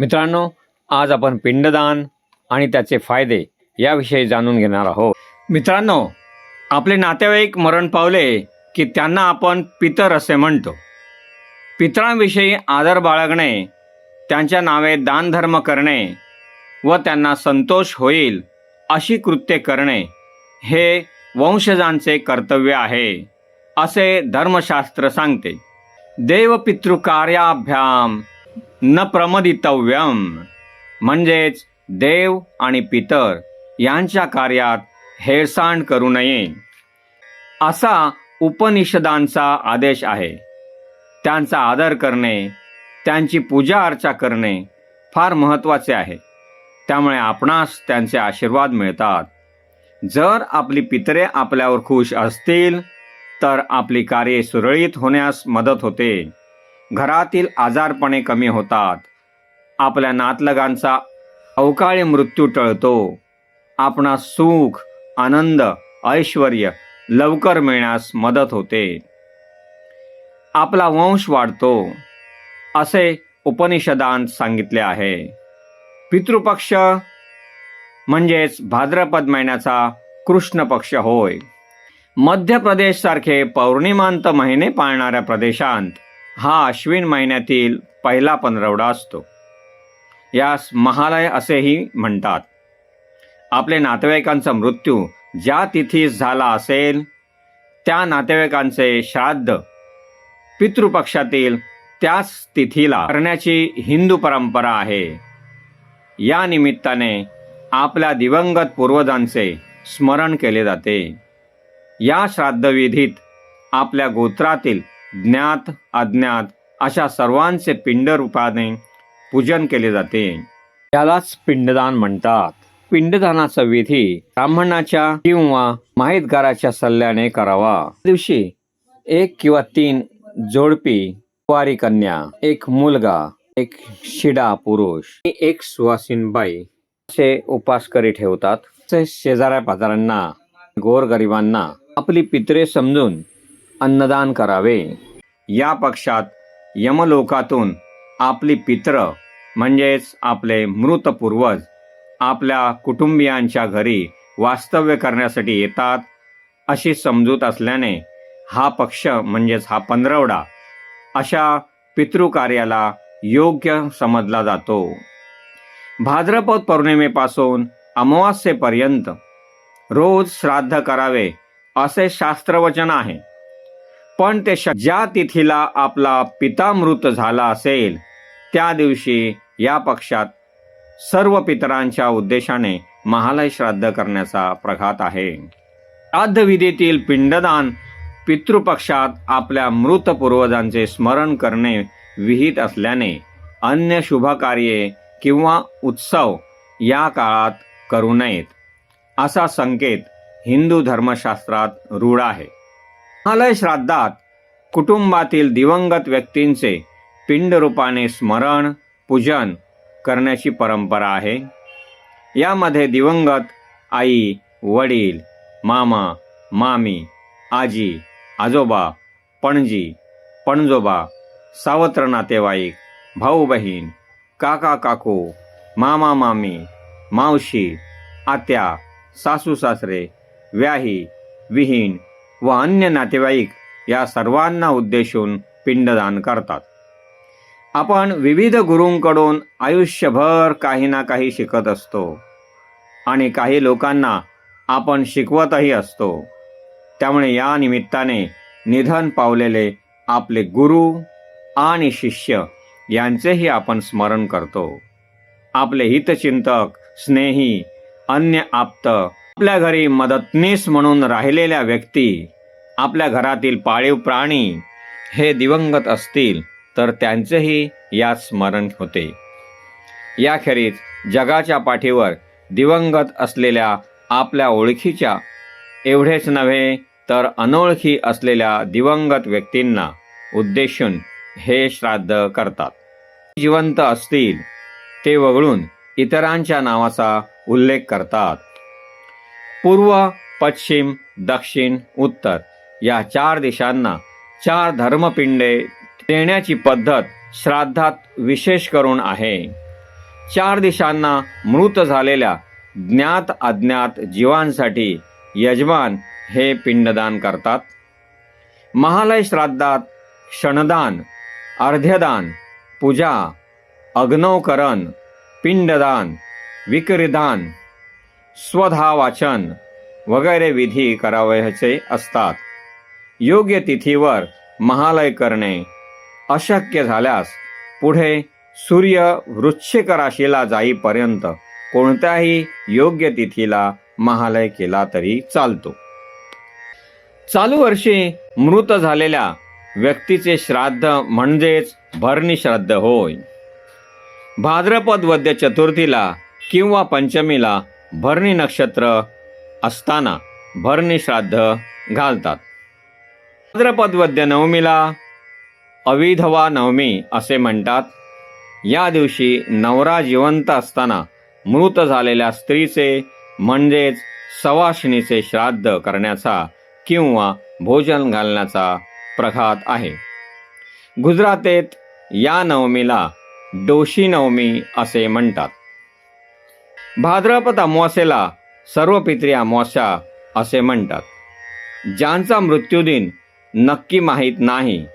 मित्रांनो आज आपण पिंडदान आणि त्याचे फायदे याविषयी जाणून घेणार आहोत. मित्रांनो आपले नातेवाईक मरण पावले की त्यांना आपण पितर असे म्हणतो. पितरांविषयी आदर बाळगणे त्यांच्या नावे दानधर्म करणे व त्यांना संतोष होईल अशी कृत्ये करणे हे वंशजांचे कर्तव्य आहे असे धर्मशास्त्र सांगते. देवपितृकार्याभ्याम न प्रमदितव्यम. म्हणजेच देव आणि पितर यांच्या कार्यात हेळसांड करू नये. असा उपनिषदांचा आदेश आहे. त्यांचा आदर करणे त्यांची पूजा अर्चा करणे फार महत्त्वाचे आहे. त्यामुळे आपणास त्यांचे आशीर्वाद मिळतात. जर आपली पितरे आपल्यावर खुश असतील तर आपली कार्ये सुरळीत होण्यास मदत होते. घरातील आजारपणे कमी होतात. आपल्या नातलगांचा अवकाळी मृत्यू टळतो. आपणा सुख आनंद ऐश्वर लवकर मिळण्यास मदत होते. आपला वंश वाढतो. असे उपनिषदांत सांगितले आहे. पितृपक्ष म्हणजेच भाद्रपद महिन्याचा कृष्ण पक्ष होय. मध्य प्रदेशसारखे पौर्णिमांत महिने पाळणाऱ्या प्रदेशांत हा अश्विन महिन्यातील पहिला पंधरवडा असतो. यास महालय असेही म्हणतात. आपले नातेवाईकांचा मृत्यू ज्या तिथीस झाला असेल त्या नातेवाईकांचे श्राद्ध पितृपक्षातील त्याच तिथीला करण्याची हिंदू परंपरा आहे. या निमित्ताने आपल्या दिवंगत पूर्वजांचे स्मरण केले जाते. या श्राद्धविधीत आपल्या गोत्रातील ज्ञात अज्ञात अशा सर्वांचे पिंड रूपाने पूजन केले जाते. यालाच पिंडदान म्हणतात. पिंडदानाचा विधी ब्राह्मणाच्या किंवा माहितगाराच्या सल्ल्याने करावा. दिवशी एक किंवा तीन जोडपी कुवारी कन्या एक मुलगा एक शिडा पुरुष एक सुवासीन बाई असे उपासकरी ठेवतात. तसेच शेजाऱ्या पाजारांना गोरगरिबांना आपली पितरे समजून अन्नदान करावे. या पक्षात यमलोकातून आपली पित्र म्हणजेच आपले मृत पूर्वज आपल्या कुटुंबियांच्या घरी वास्तव्य करण्यासाठी येतात अशी समजूत असल्याने हा पक्ष म्हणजेच हा पंधरवडा अशा पितृकार्याला योग्य समजला जातो. भाद्रपद पौर्णिमेपासून अमावास्येपर्यंत रोज श्राद्ध करावे असे शास्त्रवचन आहे. पण ते ज्या तिथीला आपला पिता मृत झाला असेल त्या दिवशी या पक्षात सर्व पितरांच्या उद्देशाने महालय श्राद्ध करण्याचा प्रघात आहे. श्राद्धविधीतील पिंडदान पितृपक्षात आपल्या मृत पूर्वजांचे स्मरण करणे विहित असल्याने अन्य शुभकार्ये किंवा उत्सव या काळात करू नयेत असा संकेत हिंदू धर्मशास्त्रात रूढ आहे. महालय श्राद्धात कुटुंबातील दिवंगत व्यक्तींचे पिंडरूपाने स्मरण पूजन करण्याची परंपरा आहे. यामध्ये दिवंगत आई वडील मामा मामी आजी आजोबा पणजी पणजोबा सावत्र नातेवाईक भाऊ बहीण काका काकू मामा मामी मावशी आत्या सासू सासरे व्याही विहीण व अन्य नातेवाईक या सर्वांना उद्देशून पिंडदान करतात. आपण विविध गुरूंकडून आयुष्यभर काही ना काही शिकत असतो आणि काही लोकांना आपण शिकवतही असतो. त्यामुळे या निमित्ताने निधन पावलेले आपले गुरु आणि शिष्य यांचेही आपण स्मरण करतो. आपले हितचिंतक स्नेही अन्य आप्त आपल्या घरी मदतनीस म्हणून राहिलेल्या व्यक्ती आपल्या घरातील पाळीव प्राणी हे दिवंगत असतील तर त्यांचेही यात स्मरण होते. याखेरीज जगाच्या पाठीवर दिवंगत असलेल्या आपल्या ओळखीच्या एवढेच नव्हे तर अनोळखी असलेल्या दिवंगत व्यक्तींना उद्देशून हे श्राद्ध करतात. जिवंत असतील ते वगळून इतरांच्या नावाचा उल्लेख करतात. पूर्व पश्चिम दक्षिण उत्तर या चार दिशांना चार धर्मपिंडे देण्याची पद्धत श्राद्धात विशेष करून आहे. चार दिशांना मृत झालेल्या ज्ञात अज्ञात जीवांसाठी यजमान हे पिंडदान करतात. महालय श्राद्धात क्षणदान अर्ध्यदान पूजा अग्नवकरण पिंडदान विक्रीदान स्वधा वाचन वगैरे विधी करावयाचे असतात. योग्य तिथीवर महालय करणे अशक्य झाल्यास पुढे सूर्य वृश्चिक राशीला जाईपर्यंत कोणत्याही योग्य तिथीला महालय केला तरी चालतो. चालू वर्षी मृत झालेल्या व्यक्तीचे श्राद्ध म्हणजेच भरणी श्राद्ध होय. भाद्रपद वद्य चतुर्थीला किंवा पंचमीला भरणी नक्षत्र असताना भरणी श्राद्ध घालतात. भाद्रपद वद्य नवमीला अविधवा नवमी असे म्हणतात. या दिवशी नवरा जिवंत असताना मृत झालेल्या स्त्रीचे म्हणजेच सवाशिणीचे श्राद्ध करण्याचा किंवा भोजन घालण्याचा प्रघात आहे. गुजरातेत या नवमीला डोशी नवमी असे म्हणतात. भाद्रपद अमावास्येला सर्व पित्री अमावस्या असे म्हणतात. ज्यांचा मृत्यूदिन नक्की माहीत नाही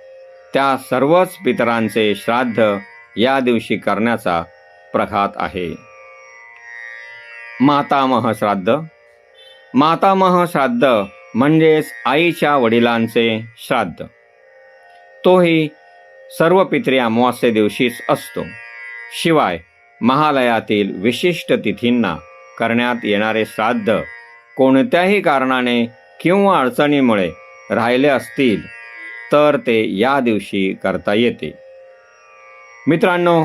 त्या सर्वच पितरांचे श्राद्ध या दिवशी करण्याचा प्रघात आहे. मातामह श्राद्ध. मातामह श्राद्ध म्हणजेच आईच्या वडिलांचे श्राद्ध. तोही सर्व पित्री अमावास्ये दिवशीच असतो. शिवाय महालयातील विशिष्ट तिथींना करण्यात येणारे श्राद्ध कोणत्याही कारणाने किंवा अडचणीमुळे राहिले असतील तर ते या दिवशी करता येते. मित्रांनो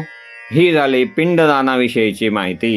ही झाली पिंडदानाविषयीची माहिती.